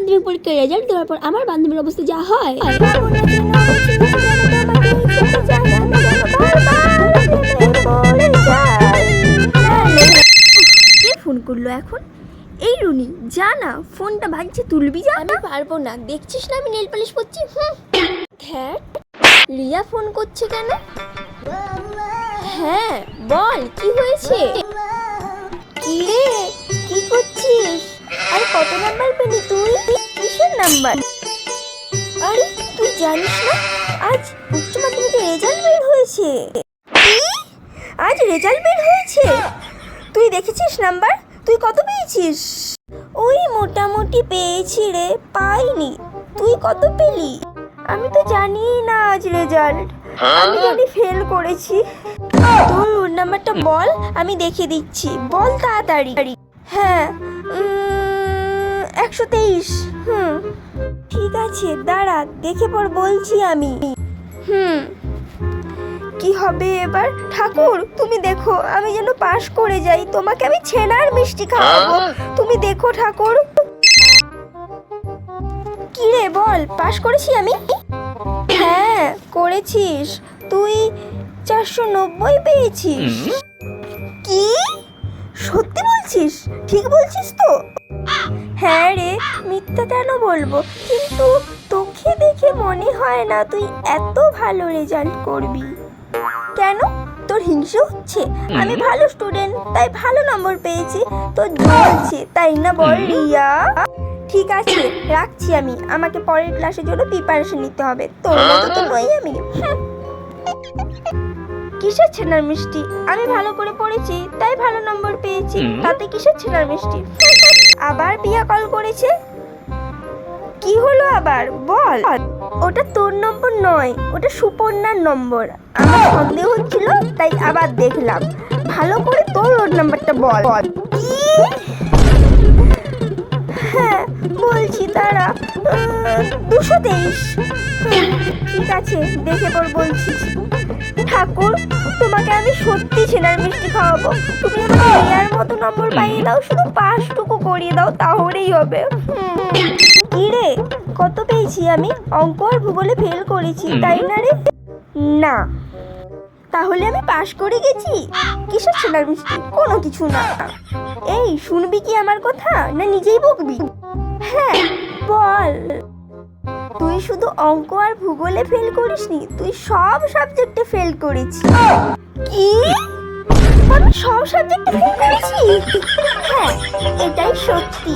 মাধ্যমিক পরীক্ষার রেজাল্ট দেওয়ার পর আমার বান্ধবীর অবস্থা যা হয়। কে ফোন করল এখন? এই রুনি যা না ফোনটা বাজছে তুলবি যা আমি পারব না দেখছিস না আমি নেল পালিশ করছি ধ্যাট রিয়া ফোন করছে কেন? হ্যাঁ বল কি হয়েছে? কি রে? কত নাম্বার পেলি তুই? কিসের নাম্বার? আরে তুই জানিস না? আজ উচ্চ মাধ্যমিকের রেজাল্ট বের হয়েছে। আজ রেজাল্ট বের হয়েছে? তুই দেখেছিস নাম্বার? তুই কত পেয়েছিস? ওই মোটামুটি পেয়েছি রে পাইনি। তুই কত পেলি? আমি তো জানি না আজ রেজাল্ট। আমি জানি ফেল করেছি তোর রোল নাম্বারটা বল আমি দেখে দিচ্ছি। বল তাড়াতাড়ি। হ্যাঁ একশো তেইশ। হুম ঠিক আছে দাঁড়া দেখে পর বলছি আমি। হুম কি হবে এবার? ঠাকুর তুমি দেখো আমি যেন পাশ করে যাই তোমাকে আমি ছেনার মিষ্টি খাওয়াবো। তুমি দেখো ঠাকুর। কি রে বল পাশ করেছি আমি? হ্যাঁ করেছিস। তুই চারশো নব্বই পেয়েছিস। কি? সত্যি বলছিস? ঠিক বলছিস তো? হ্যাঁ রে মিথ্যা কেন বলব? কিন্তু তোকে দেখে মনে হয় না তুই এত ভালো রেজাল্ট করবি। কেন? তোর হিংসে হচ্ছে? আমি ভালো স্টুডেন্ট তাই ভালো নম্বর পেয়েছি। তোর জ্বলছে তাই না বল রিয়া? ঠিক আছে রাখছি আমি। আমাকে পরের ক্লাসের জন্য প্রিপারেশন নিতে হবে। তোর মতো তো নই আমি। হুম। কিসের ছেনার মিষ্টি? আমি ভালো করে পড়েছি তাই ভালো নম্বর পেয়েছি। তাতে কিসের ছেনার মিষ্টি? আবার পিয়া কল করেছে? কি হলো আবার? বল। ওটা তোর নম্বর নয়, ওটা সুপর্ণার নম্বর। আমার সন্দেহ হচ্ছিল, তাই আবার দেখলাম। ভালো করে তোর ওর নাম্বারটা বল। হ্যাঁ বলছি তারা। দুশো তেইশ। ঠিক আছে, দেখে পর বলছি। ঠাকুর তোমাকে আমি সত্যি ছেনার মিষ্টি খাওয়াবো। তুমি আমাকে নেয়ার মতো নম্বর পাইয়ে দাও, শুধু পাঁচটুকু করিয়ে দাও, তাহলেই হবে। কি রে কত পেয়েছি আমি? অঙ্ক আর ভূগোলে ফেল করেছি, তাই না রে? না। তাহলে আমি পাশ করে গেছি? কিসের ছেনার মিষ্টি? কোনো কিছু না। এই, শুনবি কি আমার কথা? না নিজেই বকবি? হ্যাঁ বল। তুই শুধু অঙ্ক আর ভূগোলে ফেল করিসনি, তুই সব সাবজেক্টে ফেল করেছিস। কি? আমি সব সাবজেক্টে ফেল করেছি? হ্যাঁ এটাই সত্যি।